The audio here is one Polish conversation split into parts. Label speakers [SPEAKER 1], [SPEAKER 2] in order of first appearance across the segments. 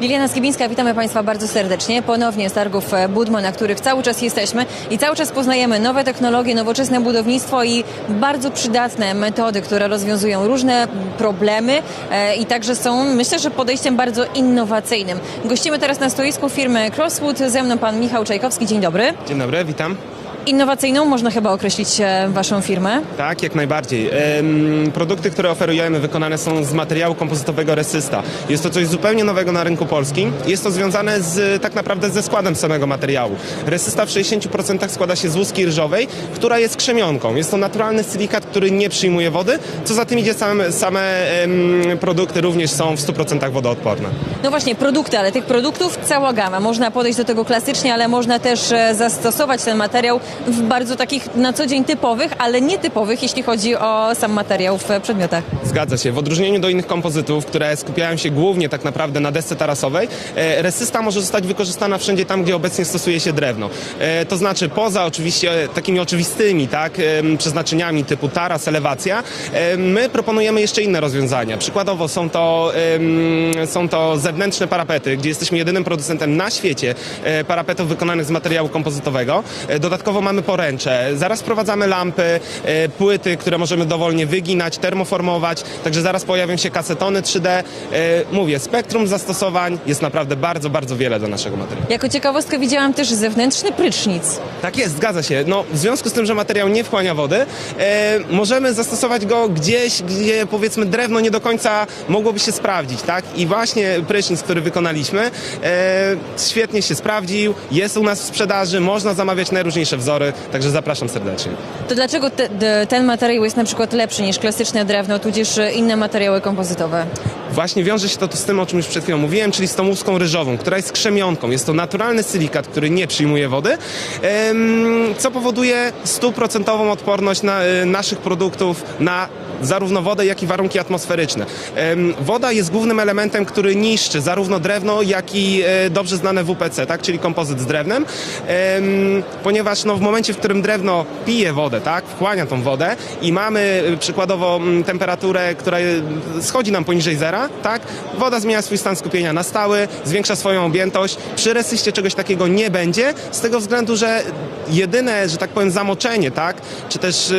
[SPEAKER 1] Liliana Skibińska, witamy Państwa bardzo serdecznie. Ponownie z targów e, Budmo, na których cały czas jesteśmy i cały czas poznajemy nowe technologie, nowoczesne budownictwo i bardzo przydatne metody, które rozwiązują różne problemy e, i także są, myślę, że podejściem bardzo innowacyjnym. Gościmy teraz na stoisku firmy Crosswood. Ze mną Pan Michał Czajkowski. Dzień dobry.
[SPEAKER 2] Dzień dobry, witam.
[SPEAKER 1] Innowacyjną można chyba określić e, Waszą firmę.
[SPEAKER 2] Tak, jak najbardziej. Produkty, które oferujemy, wykonane są z materiału kompozytowego Resysta. Jest to coś zupełnie nowego na rynku polskim. Jest to związane z, tak naprawdę ze składem samego materiału. Resysta w 60% składa się z łuski ryżowej, która jest krzemionką. Jest to naturalny silikat, który nie przyjmuje wody. Co za tym idzie, same, same produkty również są w 100% wodoodporne.
[SPEAKER 1] No właśnie, produkty, ale tych produktów cała gama. Można podejść do tego klasycznie, ale można też e, zastosować ten materiał w bardzo takich na co dzień typowych, ale nietypowych, jeśli chodzi o sam materiał w przedmiotach.
[SPEAKER 2] Zgadza się. W odróżnieniu do innych kompozytów, które skupiają się głównie tak naprawdę na desce tarasowej, e, resysta może zostać wykorzystana wszędzie tam, gdzie obecnie stosuje się drewno. E, To znaczy poza oczywiście takimi oczywistymi tak, przeznaczeniami typu taras, elewacja, e, my proponujemy jeszcze inne rozwiązania. Przykładowo są to, są to zewnętrzne parapety, gdzie jesteśmy jedynym producentem na świecie e, parapetów wykonanych z materiału kompozytowego. E, Dodatkowo mamy poręcze. Zaraz wprowadzamy lampy, e, płyty, które możemy dowolnie wyginać, termoformować. Także zaraz pojawią się kasetony 3D. E, Mówię, spektrum zastosowań jest naprawdę bardzo, bardzo wiele dla naszego materiału.
[SPEAKER 1] Jako ciekawostkę widziałam też zewnętrzny prycznic.
[SPEAKER 2] Tak jest, zgadza się. No, w związku z tym, że materiał nie wchłania wody, e, możemy zastosować go gdzieś, gdzie powiedzmy drewno nie do końca mogłoby się sprawdzić, tak? I właśnie prysznic, który wykonaliśmy, świetnie się sprawdził, jest u nas w sprzedaży, można zamawiać najróżniejsze wzory, także zapraszam serdecznie.
[SPEAKER 1] To dlaczego te, de- ten materiał jest na przykład lepszy niż klasyczne drewno, tudzież inne materiały kompozytowe?
[SPEAKER 2] Właśnie wiąże się to z tym, o czym już przed chwilą mówiłem, czyli z tą łuską ryżową, która jest krzemionką. Jest to naturalny silikat, który nie przyjmuje wody, co powoduje stuprocentową odporność na, y, naszych produktów na zarówno wodę, jak i warunki atmosferyczne. Woda jest głównym elementem, który niszczy zarówno drewno, jak i e, dobrze znane WPC, tak, czyli kompozyt z drewnem, Em, ponieważ no, w momencie, w którym drewno pije wodę, tak, wchłania tą wodę i mamy y, przykładowo temperaturę, która schodzi nam poniżej zera, tak, woda zmienia swój stan skupienia na stały, zwiększa swoją objętość. Przy resyście czegoś takiego nie będzie, z tego względu, że jedyne, że tak powiem, zamoczenie, tak, czy też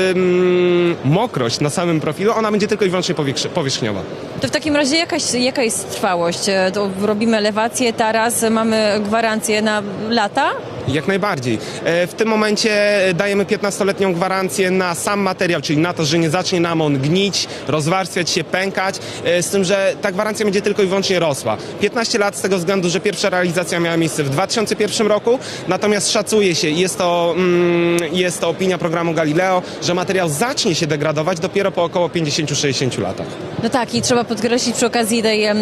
[SPEAKER 2] mokrość na samym profilu, ona będzie tylko i wyłącznie powierzch- powierzchniowa.
[SPEAKER 1] To w takim razie jakaś, jaka jest trwałość? E, To robimy elewację, taras, mamy gwarancję na lata?
[SPEAKER 2] Jak najbardziej. E, W tym momencie dajemy 15-letnią gwarancję na sam materiał, czyli na to, że nie zacznie nam on gnić, rozwarstwiać się, pękać, e, z tym, że ta gwarancja będzie tylko i wyłącznie rosła. 15 lat z tego względu, że pierwsza realizacja miała miejsce w 2001 roku, natomiast szacuje się, jest to, mm, jest to opinia programu Galileo, że materiał zacznie się degradować dopiero po około 50-60 latach.
[SPEAKER 1] No tak, i trzeba podkreślić przy okazji tej e,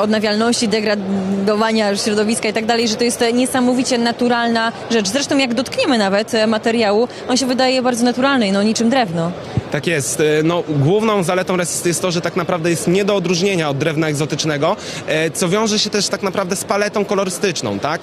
[SPEAKER 1] odnawialności, degradowania środowiska i tak dalej, że to jest e, niesamowicie naturalna rzecz. Zresztą jak dotkniemy nawet e, materiału, on się wydaje bardzo naturalny, no niczym drewno.
[SPEAKER 2] Tak jest. E, No, główną zaletą resysty jest to, że tak naprawdę jest nie do odróżnienia od drewna egzotycznego, e, co wiąże się też tak naprawdę z paletą kolorystyczną, tak?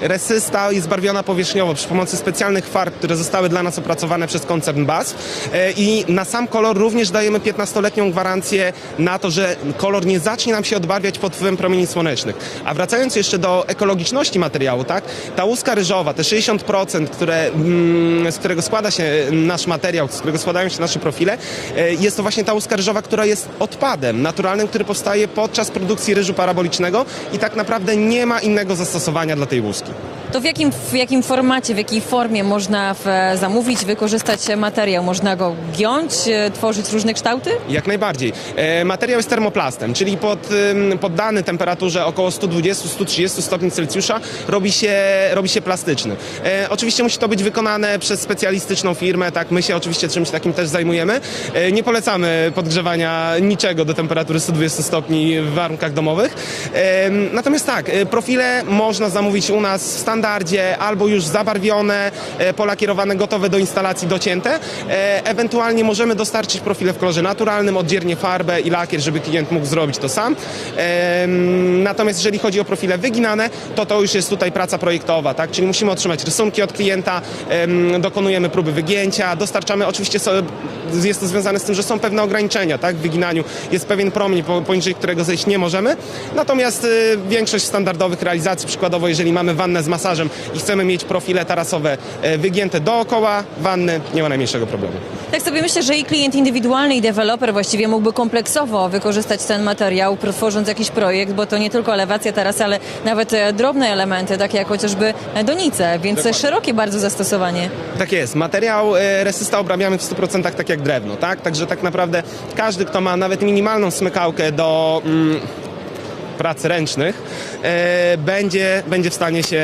[SPEAKER 2] Resysta jest barwiona powierzchniowo przy pomocy specjalnych farb, które zostały dla nas opracowane przez koncern BASF E, i na sam kolor również dajemy 15-letnią gwarancję na to, że kolor nie zacznie nam się odbarwiać pod wpływem promieni słonecznych. A wracając jeszcze do ekologiczności materiału, tak? Ta łuska ryżowa, te 60%, które, mm, z którego składa się nasz materiał, którego składają się nasze profile, e, jest to właśnie ta łuska ryżowa, która jest odpadem naturalnym, który powstaje podczas produkcji ryżu parabolicznego i tak naprawdę nie ma innego zastosowania dla tej łuski.
[SPEAKER 1] To w jakim, w jakim formacie, w jakiej formie można w, zamówić, wykorzystać materiał? Można go giąć, e, tworzyć różne kształty?
[SPEAKER 2] Jak najbardziej. E, materiał jest termoplastem, czyli pod, poddany temperaturze około 120-130 stopni Celsjusza robi się, robi się plastyczny. E, oczywiście musi to być wykonane przez specjalistyczną firmę, tak, my się oczywiście czymś takim też zajmujemy. E, nie polecamy podgrzewania niczego do temperatury 120 stopni w warunkach domowych. E, natomiast tak, e, profile można zamówić u nas w standardzie standardzie, albo już zabarwione, e, polakierowane, gotowe do instalacji, docięte. E, Ewentualnie możemy dostarczyć profile w kolorze naturalnym, oddzielnie farbę i lakier, żeby klient mógł zrobić to sam. Em, Natomiast jeżeli chodzi o profile wyginane, to to już jest tutaj praca projektowa, tak? Czyli musimy otrzymać rysunki od klienta, em, dokonujemy próby wygięcia, dostarczamy, oczywiście jest to związane z tym, że są pewne ograniczenia, tak? W wyginaniu jest pewien promień, po- poniżej którego zejść nie możemy. Natomiast większość standardowych realizacji, przykładowo jeżeli mamy wannę z masażem i chcemy mieć profile tarasowe e, wygięte dookoła wanny, nie ma najmniejszego problemu.
[SPEAKER 1] Tak sobie myślę, że i klient indywidualny, i deweloper właściwie mógłby kompleksowo wykorzystać ten materiał, tworząc jakiś projekt, bo to nie tylko elewacja teraz, ale nawet e, drobne elementy, takie jak chociażby donice, więc
[SPEAKER 2] Dokładnie.
[SPEAKER 1] szerokie bardzo zastosowanie.
[SPEAKER 2] Tak jest. Materiał e, resysta obrabiamy w 100% tak jak drewno, tak? Także tak naprawdę każdy, kto ma nawet minimalną smykałkę do mm, prac ręcznych, e, będzie, będzie, w stanie się,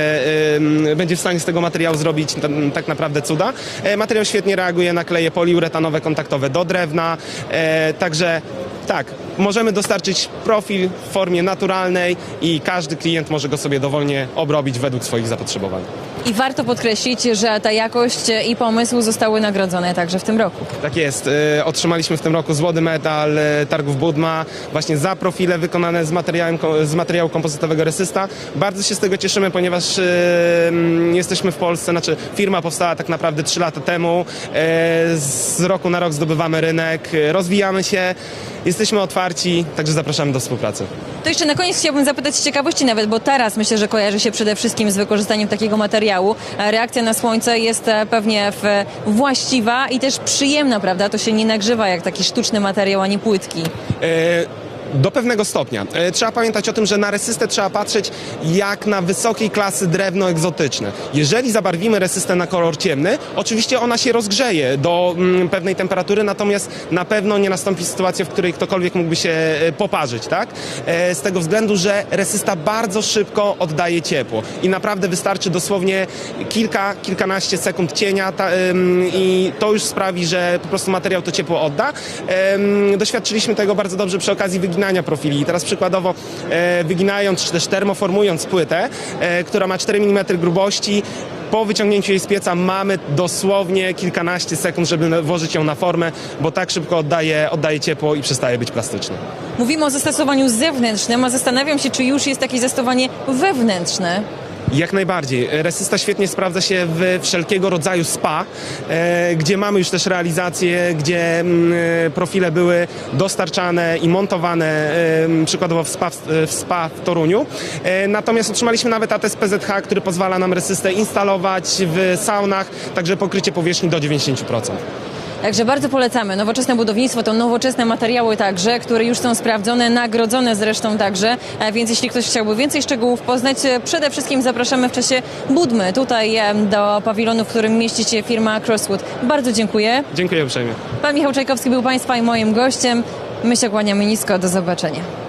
[SPEAKER 2] będzie w stanie z tego materiału zrobić tak naprawdę cuda. E, materiał świetnie reaguje na kleje poliuretanowe kontaktowe do drewna, e, także tak, możemy dostarczyć profil w formie naturalnej i każdy klient może go sobie dowolnie obrobić według swoich zapotrzebowań.
[SPEAKER 1] I warto podkreślić, że ta jakość i pomysł zostały nagrodzone także w tym roku.
[SPEAKER 2] Tak jest. E, Otrzymaliśmy w tym roku złoty medal e, targów Budma właśnie za profile wykonane z, materiałem, z materiału kompozytowego Resysta. Bardzo się z tego cieszymy, ponieważ mm, jesteśmy w Polsce, znaczy firma powstała tak naprawdę 3 lata temu. Z roku na rok zdobywamy rynek, rozwijamy się, jesteśmy otwarci, także zapraszamy do współpracy.
[SPEAKER 1] To jeszcze na koniec chciałbym zapytać z ciekawości nawet, bo teraz myślę, że kojarzy się przede wszystkim z wykorzystaniem takiego materiału. Reakcja na słońce jest e, pewnie właściwa i też przyjemna, prawda? To się nie nagrzewa jak taki sztuczny materiał ani płytki.
[SPEAKER 2] E, Do pewnego stopnia. E, Trzeba pamiętać o tym, że na resystę trzeba patrzeć jak na wysokiej klasy drewno egzotyczne. Jeżeli zabarwimy resystę na kolor ciemny, oczywiście ona się rozgrzeje do mm, pewnej temperatury, natomiast na pewno nie nastąpi sytuacja, w której ktokolwiek mógłby się e, poparzyć, tak? E, Z tego względu, że resysta bardzo szybko oddaje ciepło i naprawdę wystarczy dosłownie kilka, kilkanaście sekund cienia ta, ym, i to już sprawi, że po prostu materiał to ciepło odda. Ym, Doświadczyliśmy tego bardzo dobrze przy okazji wyginania profili. I teraz przykładowo e, wyginając czy też termoformując płytę, e, która ma 4 mm grubości, po wyciągnięciu jej z pieca mamy dosłownie kilkanaście sekund, żeby włożyć ją na formę, bo tak szybko oddaje, oddaje ciepło i przestaje być plastyczny.
[SPEAKER 1] Mówimy o zastosowaniu zewnętrznym, a zastanawiam się, czy już jest jakieś zastosowanie wewnętrzne.
[SPEAKER 2] Jak najbardziej. Resysta świetnie sprawdza się w wszelkiego rodzaju spa, e, gdzie mamy już też realizacje, gdzie mm, e, profile były dostarczane i montowane, e, przykładowo w spa w, spa w Toruniu. Natomiast otrzymaliśmy nawet atest PZH, który pozwala nam resystę instalować w saunach, także pokrycie powierzchni do 90%.
[SPEAKER 1] Także bardzo polecamy. Nowoczesne budownictwo to nowoczesne materiały także, które już są sprawdzone, nagrodzone zresztą także. E, Więc jeśli ktoś chciałby więcej szczegółów poznać, e, przede wszystkim zapraszamy w czasie Budmy tutaj e, do pawilonu, w którym mieści się firma Crosswood. Bardzo dziękuję.
[SPEAKER 2] Dziękuję uprzejmie.
[SPEAKER 1] Pan Michał Czajkowski był Państwa i moim gościem. My się kłaniamy nisko. Do zobaczenia.